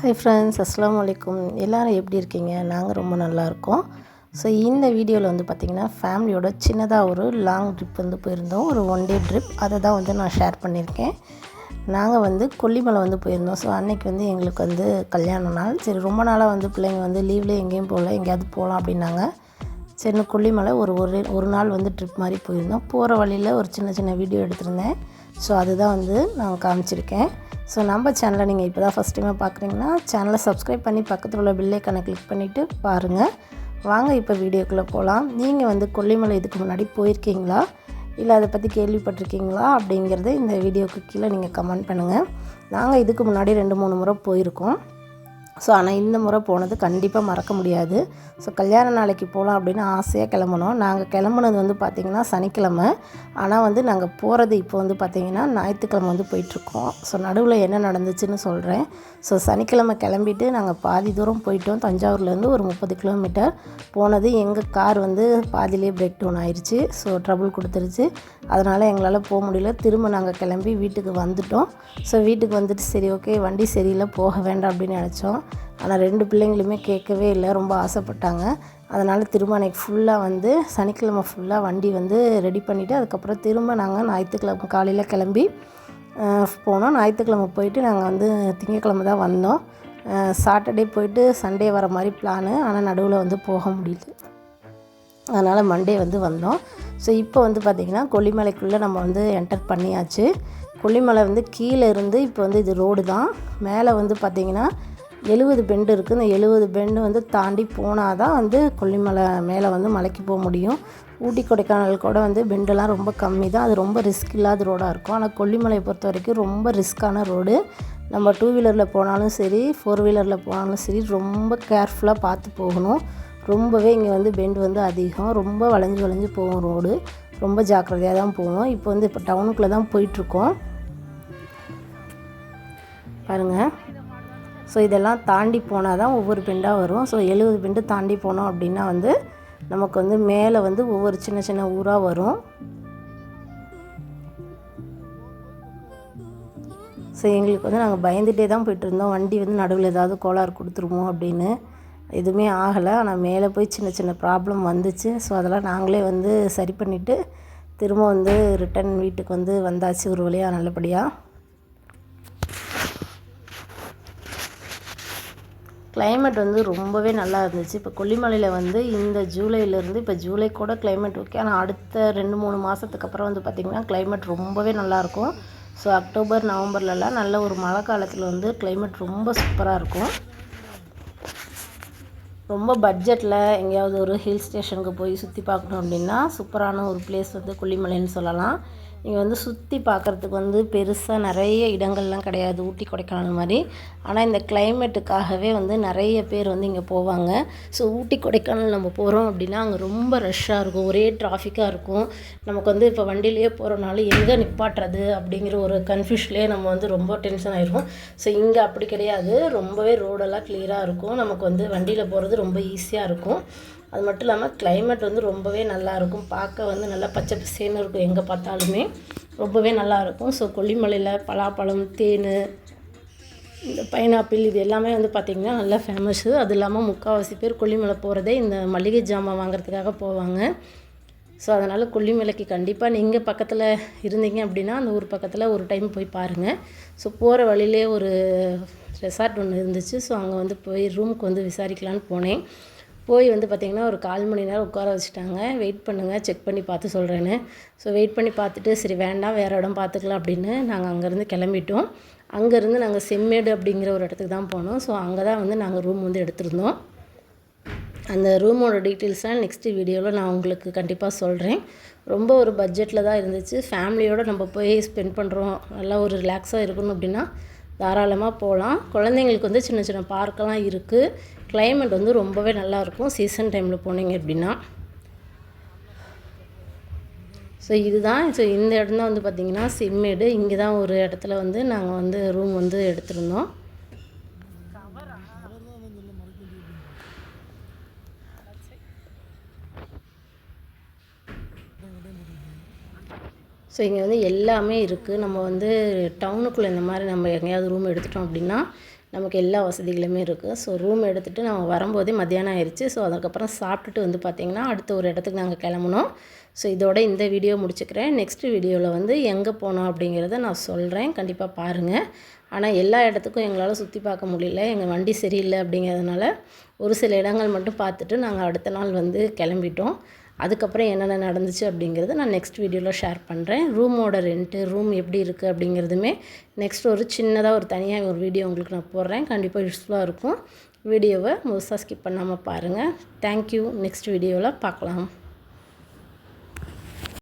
Hi friends அஸ்லாம் வலைக்கும் எல்லோரும் எப்படி இருக்கீங்க? நாங்கள் ரொம்ப நல்லா இருக்கோம். ஸோ இந்த வீடியோவில் வந்து பார்த்திங்கன்னா ஃபேமிலியோட சின்னதாக ஒரு லாங் ட்ரிப் வந்து போயிருந்தோம். ஒரு ஒன் டே ட்ரிப் அதை தான் வந்து நான் ஷேர் பண்ணியிருக்கேன். நாங்கள் வந்து கொல்லிமலை வந்து போயிருந்தோம். ஸோ அன்னைக்கு வந்து எங்களுக்கு வந்து கல்யாண நாள். சரி ரொம்ப நாளாக வந்து பிள்ளைங்க வந்து லீவ்லேயே எங்கேயும் போகல. எங்கேயாவது போகலாம் அப்படின்னாங்க. சரி கொல்லிமலை ஒரு ஒரு ஒரு நாள் வந்து ட்ரிப் மாதிரி போயிருந்தோம். போகிற வழியில் ஒரு சின்ன சின்ன வீடியோ எடுத்திருந்தேன். ஸோ அதுதான் வந்து நான் காமிச்சிருக்கேன். ஸோ நம்ம சேனலை நீங்கள் இப்போ தான் ஃபஸ்ட் டைமாக பார்க்குறீங்கன்னா சேனலை சப்ஸ்கிரைப் பண்ணி பக்கத்தில் உள்ள பில்லைக்கான கிளிக் பண்ணிவிட்டு பாருங்கள் வாங்க இப்போ வீடியோக்குள்ளே போகலாம் நீங்கள் வந்து கொல்லிமலை இதுக்கு முன்னாடி போயிருக்கீங்களா? இல்லை அதை பற்றி கேள்விப்பட்டிருக்கீங்களா? அப்படிங்கிறத இந்த வீடியோக்கு கீழே நீங்கள் கமெண்ட் பண்ணுங்கள் நாங்கள் இதுக்கு முன்னாடி ரெண்டு மூணு முறை போயிருக்கோம். ஸோ ஆனால் இந்த முறை போனது கண்டிப்பாக மறக்க முடியாது. ஸோ கல்யாண நாளைக்கு போகலாம் அப்படின்னு ஆசையாக கிளம்புனோம். நாங்கள் கிளம்புனது வந்து பார்த்திங்கன்னா சனிக்கிழமை. ஆனால் வந்து நாங்கள் போகிறது இப்போ வந்து பார்த்திங்கன்னா ஞாயிற்றுக்கிழமை வந்து போயிட்டுருக்கோம். ஸோ நடுவில் என்ன நடந்துச்சுன்னு சொல்கிறேன் ஸோ சனிக்கிழமை கிளம்பிட்டு நாங்கள் பாதி தூரம் போயிட்டோம். தஞ்சாவூர்லேருந்து ஒரு முப்பது கிலோமீட்டர். போனது எங்கள் கார் வந்து பாதியிலே பிரேக் டவுன் ஆயிடுச்சு ஸோ ட்ரபுள் கொடுத்துருச்சு. அதனால் எங்களால் போக முடியல. திரும்ப நாங்கள் கிளம்பி வீட்டுக்கு வந்துட்டோம். ஸோ வீட்டுக்கு வந்துட்டு சரி ஓகே வண்டி சரியில்லை போக வேண்டாம் அப்படின்னு நினச்சோம். ஆனால் ரெண்டு பிள்ளைங்களுமே கேட்கவே இல்லை ரொம்ப ஆசைப்பட்டாங்க. அதனால் திரும்ப அன்றைக்கி ஃபுல்லாக வந்து சனிக்கிழமை ஃபுல்லாக வண்டி வந்து ரெடி பண்ணிவிட்டு அதுக்கப்புறம் திரும்ப நாங்கள் ஞாயிற்றுக்கிழமை காலையில் கிளம்பி போனோம். ஞாயிற்றுக்கிழமை போயிட்டு நாங்கள் வந்து திங்கக்கிழமை தான் வந்தோம். சாட்டர்டே போயிட்டு சண்டே வர மாதிரி பிளானு ஆனால் நடுவில் வந்து போக முடியல. அதனால் மண்டே வந்து வந்தோம். ஸோ இப்போ வந்து பார்த்திங்கன்னா கொல்லிமலைக்குள்ளே நம்ம வந்து என்டர் பண்ணியாச்சு. கொல்லிமலை வந்து கீழே இருந்து இப்போ வந்து இது ரோடு தான். மேலே வந்து பார்த்திங்கன்னா எழுபது பெண்டு இருக்குது இந்த எழுபது பெண்டு வந்து தாண்டி போனால் தான் வந்து கொல்லிமலை மேலே வந்து மலைக்கு போக முடியும். ஊட்டி கொடைக்கானல் கூட வந்து பெண்டெல்லாம் ரொம்ப கம்மி தான். அது ரொம்ப ரிஸ்க் இல்லாத ரோடாக இருக்கும். ஆனால் கொல்லிமலையை பொறுத்த வரைக்கும் ரொம்ப ரிஸ்க்கான ரோடு நம்ம டூ வீலரில் போனாலும் சரி ஃபோர் வீலரில் போனாலும் சரி ரொம்ப கேர்ஃபுல்லாக பார்த்து போகணும். ரொம்பவே இங்கே வந்து பெண்டு வந்து அதிகம். ரொம்ப வளைஞ்சு வளைஞ்சு போகும் ரோடு ரொம்ப ஜாக்கிரதையாக தான் போவோம். இப்போ வந்து இப்போ டவுனுக்குள்ளே தான் போயிட்டுருக்கோம் பாருங்கள் ஸோ இதெல்லாம் தாண்டி போனால் தான் ஒவ்வொரு பெண்டாக வரும். ஸோ எழுபது பெண்டு தாண்டி போனோம் அப்படின்னா வந்து நமக்கு வந்து மேலே வந்து ஒவ்வொரு சின்ன சின்ன ஊராக வரும். ஸோ எங்களுக்கு வந்து நாங்கள் பயந்துகிட்டே தான் போயிட்டுருந்தோம். வண்டி வந்து நடுவில் ஏதாவது கோளாறு கொடுத்துருமோ அப்படின்னு. எதுவுமே ஆகலை. ஆனால் மேலே போய் சின்ன சின்ன ப்ராப்ளம் வந்துச்சு. ஸோ அதெல்லாம் நாங்களே வந்து சரி பண்ணிவிட்டு திரும்ப வந்து ரிட்டன் வீட்டுக்கு வந்து வந்தாச்சு ஒரு வழியாக நல்லபடியாக கிளைமேட் வந்து ரொம்பவே நல்லா இருந்துச்சு. இப்போ கொல்லிமலையில் வந்து இந்த ஜூலையிலேருந்து இப்போ ஜூலை கூட கிளைமேட் ஓகே ஆனால் அடுத்த ரெண்டு மூணு மாதத்துக்கு அப்புறம் வந்து பார்த்திங்கன்னா கிளைமேட் ரொம்பவே நல்லாயிருக்கும் ஸோ அக்டோபர் நவம்பர்லலாம் நல்ல ஒரு மழை காலத்தில் வந்து கிளைமேட் ரொம்ப சூப்பராக இருக்கும். ரொம்ப பட்ஜெட்டில் எங்கேயாவது ஒரு ஹில் ஸ்டேஷனுக்கு போய் சுற்றி பார்க்கணும் அப்படின்னா சூப்பரான ஒரு பிளேஸ் வந்து கொல்லிமலைன்னு சொல்லலாம். இங்கே வந்து சுற்றி பார்க்குறதுக்கு வந்து பெருசாக நிறைய இடங்கள்லாம் கிடையாது. ஊட்டி கொடைக்கானல் மாதிரி. ஆனால் இந்த கிளைமேட்டுக்காகவே வந்து நிறைய பேர் வந்து இங்கே போவாங்க. ஸோ ஊட்டி கொடைக்கானல் நம்ம போகிறோம் அப்படின்னா அங்கே ரொம்ப ரஷ்ஷாக இருக்கும். ஒரே டிராஃபிக்காக இருக்கும். நமக்கு வந்து இப்போ வண்டியிலேயே போகிறனால எங்கே நிப்பாட்டுறது அப்படிங்கிற ஒரு கன்ஃபியூஷன்லேயே நம்ம வந்து ரொம்ப டென்ஷன் ஆகிருக்கும் ஸோ இங்கே அப்படி கிடையாது. ரொம்பவே ரோடெல்லாம் கிளியராக இருக்கும். நமக்கு வந்து வண்டியில் போகிறது ரொம்ப ஈஸியாக இருக்கும். அது மட்டும் இல்லாமல் கிளைமேட் வந்து ரொம்பவே நல்லாயிருக்கும் பார்க்க வந்து நல்லா பச்சை பசேன்னு இருக்கும். எங்கே பார்த்தாலுமே ரொம்பவே நல்லாயிருக்கும் ஸோ கொல்லிமலையில் பலாப்பழம் தேன் இந்த பைனாப்பிள் இது எல்லாமே வந்து பார்த்திங்கன்னா நல்லா ஃபேமஸ்ஸு அது இல்லாமல் முக்கால்வாசி பேர் கொல்லிமலை போகிறதே இந்த மளிகை ஜாமான் வாங்குறதுக்காக போவாங்க. ஸோ அதனால் கொல்லிமலைக்கு கண்டிப்பாக நீங்கள் பக்கத்தில் இருந்தீங்க அப்படின்னா அந்த ஊர் பக்கத்தில் ஒரு டைம் போய் பாருங்கள் ஸோ போகிற வழியிலே ஒரு ரெசார்ட் ஒன்று இருந்துச்சு. ஸோ அங்கே வந்து போய் ரூமுக்கு வந்து விசாரிக்கலான்னு போனேன். போய் வந்து பார்த்திங்கன்னா ஒரு கால் மணி நேரம் உட்கார வச்சுட்டாங்க. வெயிட் பண்ணுங்கள் செக் பண்ணி பார்த்து சொல்கிறேன்னு ஸோ வெயிட் பண்ணி பார்த்துட்டு சரி வேண்டாம் வேறு இடம் பார்த்துக்கலாம் அப்படின்னு நாங்கள் அங்கேருந்து கிளம்பிட்டோம். அங்கேருந்து நாங்கள் செம்மேடு அப்படிங்கிற ஒரு இடத்துக்கு தான் போனோம். ஸோ அங்கே தான் வந்து நாங்கள் ரூம் வந்து எடுத்திருந்தோம். அந்த ரூமோட டீட்டெயில்ஸ்லாம் நெக்ஸ்ட்டு வீடியோவில் நான் உங்களுக்கு கண்டிப்பாக சொல்கிறேன் ரொம்ப ஒரு பட்ஜெட்டில் தான் இருந்துச்சு. ஃபேமிலியோடு நம்ம போய் ஸ்பெண்ட் பண்ணுறோம் நல்லா ஒரு ரிலாக்ஸாக இருக்கணும் அப்படின்னா தாராளமாக போகலாம் குழந்தைங்களுக்கு வந்து சின்ன சின்ன பார்க்கெல்லாம் இருக்குது கிளைமேட் வந்து ரொம்பவே நல்லாயிருக்கும். சீசன் டைமில் போனீங்க அப்படின்னா. ஸோ இதுதான். ஸோ இந்த இடம் தான் வந்து பார்த்திங்கன்னா சிம்மேடு இங்கே தான் ஒரு இடத்துல வந்து நாங்கள் வந்து ரூம் வந்து எடுத்திருந்தோம். ஸோ இங்கே வந்து எல்லாமே இருக்குது நம்ம வந்து டவுனுக்குள்ளே இந்த மாதிரி நம்ம எங்கேயாவது ரூம் எடுத்துட்டோம் அப்படின்னா நமக்கு எல்லா வசதிகளுமே இருக்குது ஸோ ரூம் எடுத்துகிட்டு நாங்கள் வரும்போதே மத்தியானம் ஆயிடுச்சு ஸோ அதுக்கப்புறம் சாப்பிட்டுட்டு வந்து பார்த்திங்கன்னா அடுத்த ஒரு இடத்துக்கு நாங்கள் கிளம்புனோம். ஸோ இதோட இந்த வீடியோ முடிச்சுக்கிறேன். நெக்ஸ்ட் வீடியோவில் வந்து எங்கே போனோம் அப்படிங்கிறத நான் சொல்கிறேன் கண்டிப்பாக பாருங்கள் ஆனால் எல்லா இடத்துக்கும் எங்களால் சுற்றி பார்க்க முடியல. எங்கள் வண்டி சரியில்லை அப்படிங்கிறதுனால ஒரு சில இடங்கள் மட்டும் பார்த்துட்டு நாங்கள் அடுத்த நாள் வந்து கிளம்பிட்டோம். அதுக்கப்புறம் என்னென்ன நடந்துச்சு அப்படிங்கிறத நான் நெக்ஸ்ட் வீடியோவில் ஷேர் பண்ணுறேன் ரூமோட ரெண்ட்டு ரூம் எப்படி இருக்குது அப்படிங்கிறதுமே நெக்ஸ்ட் ஒரு சின்னதாக ஒரு தனியாக ஒரு வீடியோ உங்களுக்கு நான் போடுறேன். கண்டிப்பாக யூஸ்ஃபுல்லாக இருக்கும். வீடியோவை முழுசாக ஸ்கிப் பண்ணாமல் பாருங்கள் தேங்க்யூ நெக்ஸ்ட் வீடியோவில் பார்க்கலாம்.